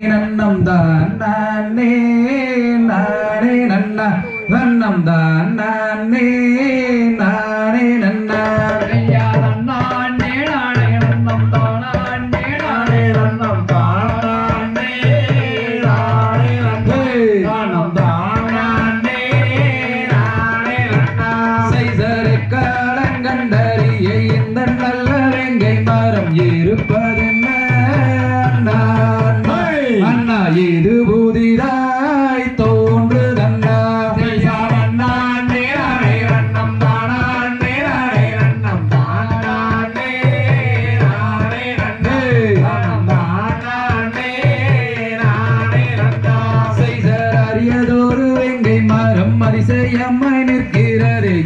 நன்னம் தான் நானே நானே நன்னா. நன்னம் தான் நானே நானே நன்னா. கண்டறிய இந்த நல்ல மரம் இருப்பது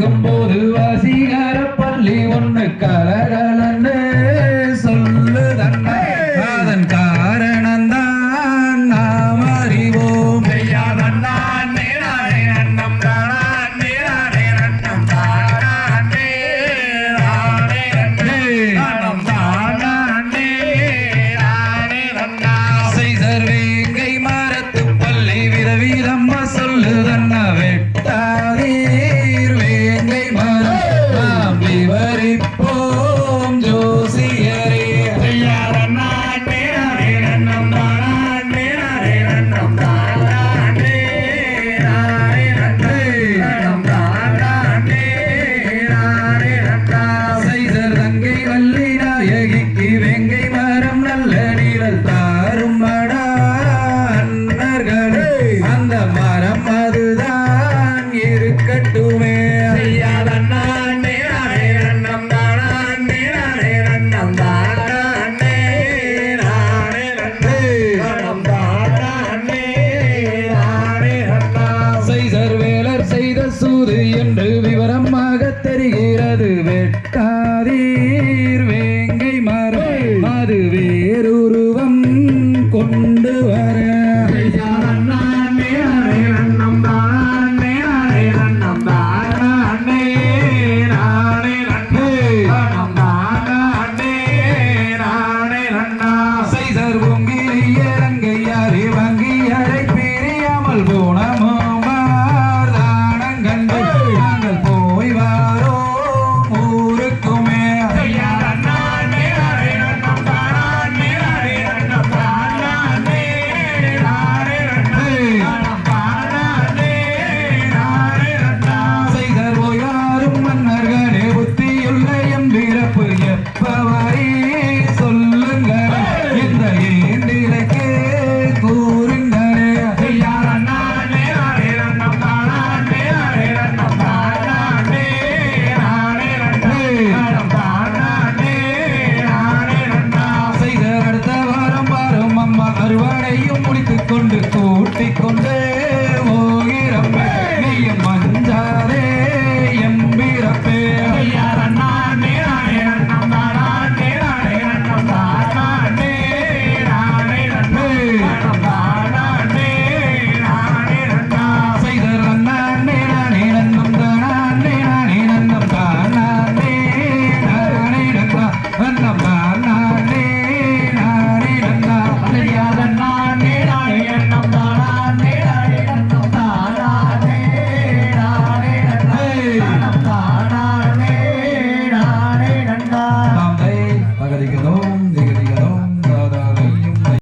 தூங்கும் போது வசீகர பள்ளி ஒன்று கலகலன்னு சொல்லுதன்னை அதன் காரணம்தான் நாம் அறிவோம். சொல்லுதன்னா வெட்டா. என்று கையும் பிடித்துக் கொண்டு கூட்டிக் கொண்டு